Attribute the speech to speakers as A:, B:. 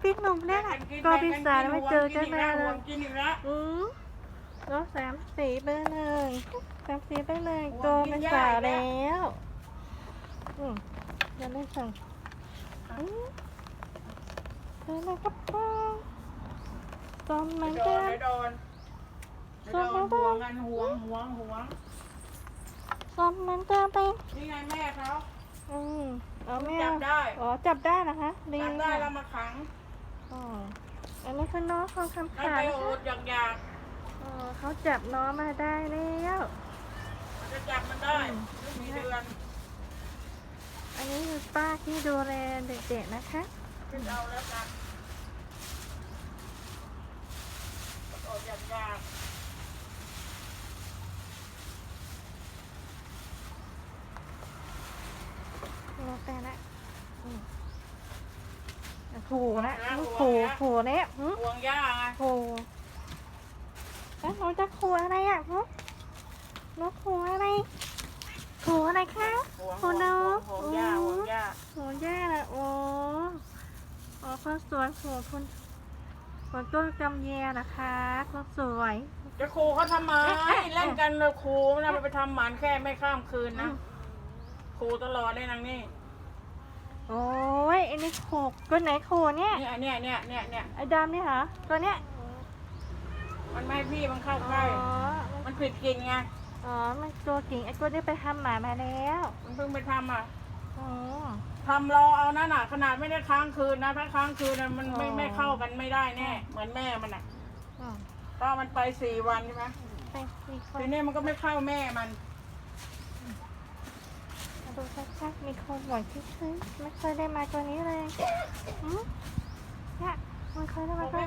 A: พี่หนุ่มเนี่ยแหละก็พี่สาวไม่เจอกันนานเล
B: ห่วยงกินอีกแล้ว
A: อืมแล้วสามสีเบอร์หนึ่งสามสีเบอร์หนึ่งตัวเป็นสาวแล้วอืมยังไม่สั่งอืมเจอแล้วครับป้าจอมเหมือน
B: โด
A: กันน
B: ไม่โดนไม่โดนห่วงกันห่วงห่วงห่วง
A: จอมเหมือนกันไป
B: นี่ไงแม่เขา
A: อืมเอาแม่
B: จับได้
A: อ๋อจับได้นะคะดี
B: จับได้
A: ค่ะ
B: แล้วมาขัง
A: อ๋ออันนี้คือน้องเขาทำ
B: ให้
A: ขา
B: ไป
A: ย
B: โอดอยากอยาก
A: อ๋อเขาจับน้องมาได้แล้ว
B: ๆมันจะจับมันได้ไม่มีเดือน
A: อันนี้คือป้าที่ดูแลเด็กๆนะคะ
B: ขึ้นเอาแล้วกันโอดอยากอยาก
A: โอเคละอืม ขู่นะขู่ขู่เนี่ยหึ
B: ห่วงย่าไง
A: ขู่แล้วหนูจะขู่อะไรอะหึหนูขู่อะไรขู่อะไรคะ
B: ห่วง
A: ขู่
B: ห่วง
A: น้อง
B: ห่วงย่าห่วงย่า
A: ขู่ย่าละโอ้โอ้คนสวยขู่คนคนต้นกำแยนะคะคนสวย
B: จะครูเขาทำไมเล่นกันเลยครูนะไปทำหมันแค่ไม่ข้ามคืนนะครูตลอดเลยนางนี่
A: โอ้ยไอ้นี่ขู่ตัวไหนขู่เนี่ย
B: เนี่ยเนี่ยเนี่ยเนี่ยเนี่ย
A: ไอ้ดำนี่เหรอตัวเนี้ย
B: มันไม่ให้พี่มันเข้า
A: อ๋
B: ใกล้
A: อ
B: มันผิดกินไง
A: อ๋อมันตัวกิ่งไอ้ตัวนี้ไปทำหมามาแล้ว
B: มันเพิ่งไปทำอะ
A: อ๋อ
B: ทำรอเอานั่นน่ะ ขนาดไม่ได้ค้างคืนนะถ้าค้างคืนน่ะมันไม่
A: อ๋อ
B: ไม่เข้ากันไม่ได้แน่เหมือนแม่มันอะ
A: อ๋อ
B: ก็มันไปสี่วันใช่ไหม
A: ไปมีคน
B: ทีนี้มันก็ไม่เข้าแม่มัน
A: มา ดูชัดๆมีคนหวยที่ซื้อไม่เคยได้มาตัวนี้เลยอืมเนี่ยมันเคยได้มาตัว